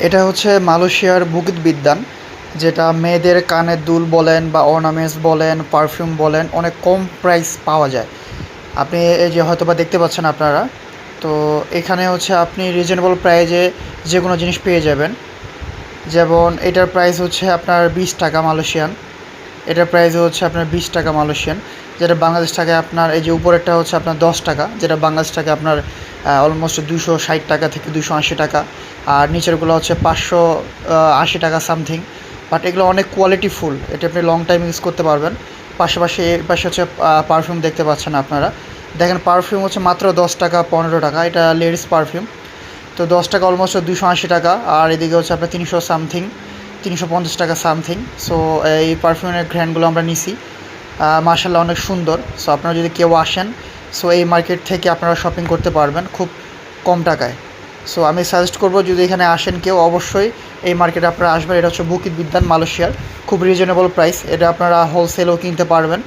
এটা হচ্ছে মালয়েশিয়ার বুকিত বিদ্যান, যেটা মেয়েদের কানের দুল বলেন বা অর্নামেন্টস বলেন, পারফিউম বলেন, অনেক কম প্রাইস পাওয়া যায়। আপনি এই যে হয়তো বা দেখতে পাচ্ছেন আপনারা, তো এখানে হচ্ছে আপনি রিজনেবল প্রাইজে যে কোনো জিনিস পেয়ে যাবেন। যেমন এটার প্রাইস হচ্ছে আপনার বিশ টাকা মালয়েশিয়ান। এটার প্রাইস হচ্ছে আপনার বিশ টাকা মালয়েশিয়ান, যেটা বাংলাদেশ টাকা আপনার, এই যে উপরেরটা হচ্ছে আপনার দশ টাকা, যেটা বাংলাদেশ টাকা আপনার অলমোস্ট দুশো ষাট টাকা থেকে দুশো আশি টাকা, আর নিচেরগুলো হচ্ছে পাঁচশো আশি টাকা সামথিং বাট এগুলো অনেক কোয়ালিটি ফুল, এটা আপনি লং টাইম ইউজ করতে পারবেন। পাশাপাশি এর পাশে হচ্ছে পারফিউম দেখতে পাচ্ছেন আপনারা। দেখেন পারফিউম হচ্ছে মাত্র দশ টাকা পনেরো টাকা, এটা লেডিস পারফিউম তো দশ টাকা অলমোস্ট দুশো আশি টাকা, আর এদিকে হচ্ছে আপনার তিনশো সামথিং তিনশো পঞ্চাশ টাকা সামথিং। সো এই পারফিউমের গ্র্যান্ডগুলো আমরা নিছি। মার্শাল্লাহ অনেক সুন্দর। সো আপনারা যদি কেউ আসেন সো এই মার্কেট থেকে আপনারা শপিং করতে পারবেন খুব কম টাকায়। সো আমি সাজেস্ট করব যদি এখানে আসেন কেউ, অবশ্যই এই মার্কেটে আপনারা আসবেন। এটা হচ্ছে বুকিত বিদ্যান মালয়েশিয়ার খুব রিজনেবল প্রাইস এটা আপনারা হোলসেলও কিনতে পারবেন।